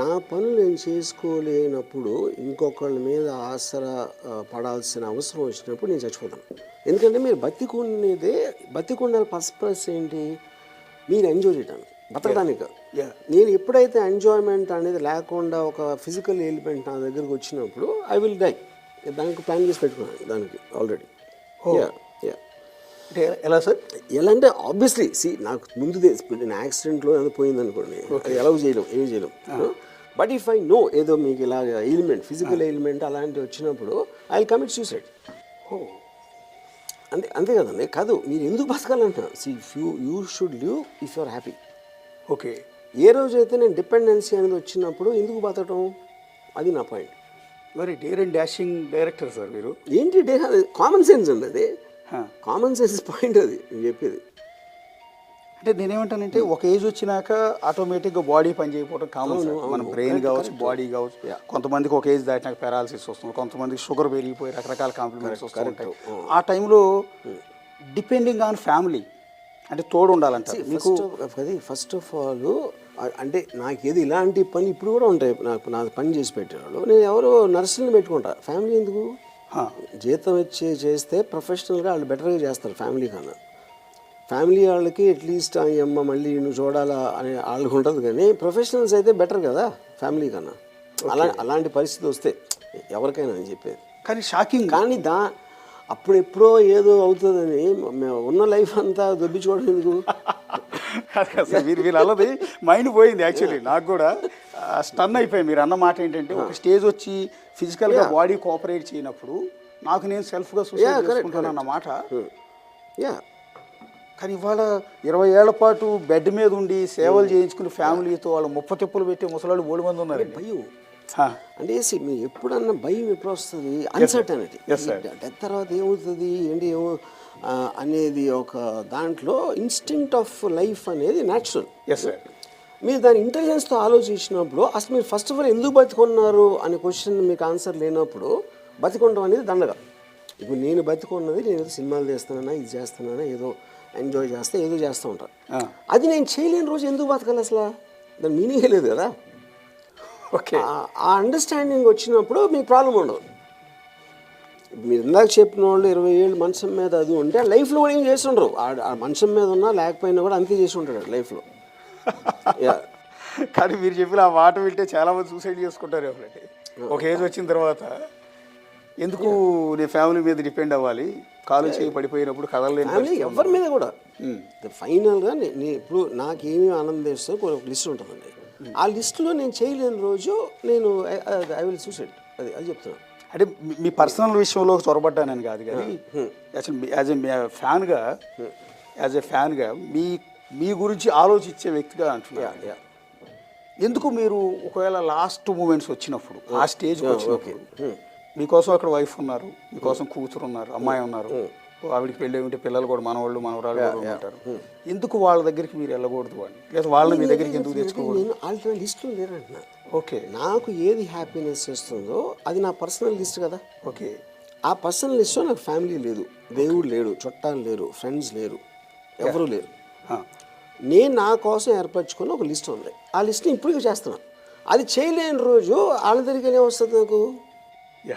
నా పనులు నేను చేసుకోలేనప్పుడు ఇంకొకళ్ళ మీద ఆసరా పడాల్సిన అవసరం వచ్చినప్పుడు నేను చచ్చిపోతాను. ఎందుకంటే మీరు బతికునేదే బతికున్న పర్పస్ ఏంటి? మీరు ఎంజాయ్ చేయడానికి బతకడానికి. నేను ఎప్పుడైతే ఎంజాయ్మెంట్ అనేది లేకుండా ఒక ఫిజికల్ ఎలిమెంట్ నా దగ్గరకు వచ్చినప్పుడు ఐ విల్ డై దానికి ప్లాన్ చేసి పెట్టుకున్నాను దానికి ఆల్రెడీ యా యా అంటే ఎలా సార్? ఎలా అంటే ఆబ్వియస్లీ సి నాకు ముందు నేను యాక్సిడెంట్లో ఏదో పోయింది అనుకోండి ఎలా చేయలేం ఏం చేయలేం. బట్ ఇఫ్ ఐ నో ఏదో మీకు ఇలాగ ఎలిమెంట్ ఫిజికల్ ఎలిమెంట్ అలాంటివి వచ్చినప్పుడు ఐ విల్ కమిట్ సూసైడ్ ఓ అంతే అంతే కదండి కాదు మీరు ఎందుకు బతకాలంటున్నా see you you should live if you're happy okay. ఏ రోజైతే నేను డిపెండెన్సీ అనేది వచ్చినప్పుడు ఎందుకు బతకటం? అది నా పాయింట్ మరి dare and dashing director sir మీరు? ఏంటి డే కామన్ సెన్స్ అండి అది. కామన్ సెన్స్ పాయింట్ అది నేను చెప్పేది. అంటే నేనేమంటానంటే ఒక ఏజ్ వచ్చినాక ఆటోమేటిక్గా బాడీ పని చేయకపోవడం కామన్ మన బ్రెయిన్ కావచ్చు బాడీ కావచ్చు. కొంతమందికి ఒక ఏజ్ దాటినాక పెరాలసిస్ వస్తుంది కొంతమందికి షుగర్ పెరిగిపోయి రకరకాల కాంప్లిమెంట్స్ వస్తూ ఉంటాయి. ఆ టైంలో డిపెండింగ్ ఆన్ ఫ్యామిలీ అంటే తోడు ఉండాలంట మీకు అది ఫస్ట్ ఆఫ్ ఆల్ అంటే నాకు ఏది ఇలాంటి పని ఇప్పుడు కూడా ఉంటాయి. నాకు నాకు పని చేసి పెట్టేవాళ్ళు. నేను ఎవరో నర్సులను పెట్టుకుంటా. ఫ్యామిలీ ఎందుకు. జీతం ఇచ్చి చేస్తే ప్రొఫెషనల్గా వాళ్ళు బెటర్గా చేస్తారు ఫ్యామిలీ కన్నా. ఫ్యామిలీ వాళ్ళకి అట్లీస్ట్ అమ్మ మళ్ళీ నువ్వు చూడాలా? అనే వాళ్ళకి ఉంటుంది కానీ ప్రొఫెషనల్స్ అయితే బెటర్ కదా ఫ్యామిలీ కన్నా. అలా అలాంటి పరిస్థితి వస్తే ఎవరికైనా అని చెప్పేది. కానీ షాకింగ్ కానీ దా అప్పుడు ఎప్పుడో ఏదో అవుతుందని ఉన్న లైఫ్ అంతా దొబ్బించుకోవడం ఎందుకు? మీరు వీళ్ళు అల్లది మైండ్ పోయింది యాక్చువల్లీ నాకు కూడా. స్టన్ అయిపోయి మీరు అన్న మాట ఏంటంటే ఒక స్టేజ్ వచ్చి ఫిజికల్గా బాడీ కోఆపరేట్ చేయనప్పుడు నాకు నేను సెల్ఫ్గా సూసైడ్ చేసుకుంటాను అన్న మాట. యా. కానీ ఇవాళ ఇరవై ఏళ్ళ పాటు బెడ్ మీద ఉండి సేవలు చేయించుకుని ఫ్యామిలీతో వాళ్ళు ముప్ప తిప్పులు పెట్టి ముసలాళ్ళు మూడు మంది ఉన్నారు. భయం. అంటే మీరు ఎప్పుడన్నా భయం ఎప్పుడు వస్తుంది? అన్సర్టనిటీ. డెత్ తర్వాత ఏమవుతుంది? ఏంటి ఏమో అనేది ఒక దాంట్లో ఇన్స్టింక్ట్ ఆఫ్ లైఫ్ అనేది న్యాచురల్ ఎస్ సార్ మీరు దాని ఇంటెలిజెన్స్తో ఆలోచించినప్పుడు అసలు మీరు ఫస్ట్ ఆఫ్ ఆల్ ఎందుకు బతికున్నారు అనే క్వశ్చన్ మీకు ఆన్సర్ లేనప్పుడు బతికొనడం అనేది దండగ. ఇప్పుడు నేను బతికున్నది నేను ఏదో సినిమాలు చేస్తున్నానా ఇది చేస్తున్నానా ఏదో ఎంజాయ్ చేస్తా ఏదో చేస్తూ ఉంటాను అది నేను చేయలేని రోజు ఎందుకు బతకాలి అసలు? దాని మీనింగే లేదు కదా. ఓకే. ఆ- అండర్స్టాండింగ్ వచ్చినప్పుడు మీకు ప్రాబ్లం ఉండదు. మీరు ఇందాక చెప్పిన వాళ్ళు ఇరవై ఏళ్ళు మంచం మీద అది ఉంటే లైఫ్లో కూడా ఏం చేస్తుండ్రు? ఆ- ఆ మంచం మీద ఉన్నా లేకపోయినా కూడా అంతే చేసి ఉంటాడు లైఫ్లో కానీ మీరు చెప్పిన ఆ మాట వింటే చాలా మంది సూసైడ్ చేసుకుంటారు ఎవరండి ఒక ఏజ్ వచ్చిన తర్వాత ఎందుకు నీ ఫ్యామిలీ మీద డిపెండ్ అవ్వాలి? కాలు చేయి పడిపోయినప్పుడు పరిస్థితి ఎవరి మీద కూడా. ఫైనల్గా నేను ఇప్పుడు నాకేమి ఆనందిస్తే ఒక లిస్ట్ ఉంటుందండి. ఆ లిస్టులో నేను చేయలేని రోజు నేను ఐ విల్ సూసైడ్ అది అది చెప్తున్నాను అంటే మీ- మీ పర్సనల్ విషయంలో చొరబడ్డానని కాదు కానీ యాక్చువల్ యాజ్ ఎ ఫ్యాన్గా యాజ్ ఎ ఫ్యాన్గా మీ మీ గురించి ఆలోచించే వ్యక్తిగా అంటున్నాను. యా ఎందుకు మీరు ఒకవేళ లాస్ట్ మూమెంట్స్ వచ్చినప్పుడు ఆ వచ్చినప్పుడు Hmm. మీకోసం అక్కడ వైఫ్ ఉన్నారు మీకోసం కూతురు ఉన్నారు అమ్మాయి ఉన్నారు. ఆవిడకి పెళ్ళి ఉంటే పిల్లలు కూడా మనవాళ్ళు మనవరాలు కూడా ఉంటారు. ఎందుకు వాళ్ళ దగ్గరికి మీరు వెళ్ళకూడదు అని? లేదా వాళ్ళని మీ దగ్గరికి ఎందుకు తెచ్చుకోకూడదు? నేను ఆల్టర్నేట్ లిస్టులో లేరంటున్నా ఓకే నాకు ఏది హ్యాపీనెస్ ఇస్తుందో అది నా పర్సనల్ లిస్ట్ కదా. ఓకే ఆ పర్సనల్ లిస్ట్లో నాకు ఫ్యామిలీ లేదు దేవుడు లేడు చుట్టాలు లేరు ఫ్రెండ్స్ లేరు ఎవరు లేరు. నేను నా కోసం ఏర్పరచుకున్న ఒక లిస్ట్ ఉంది. ఆ లిస్ట్ని ఇప్పుడు చేస్తున్నాను. అది చేయలేని రోజు వాళ్ళ దగ్గరికి నాకు? యా.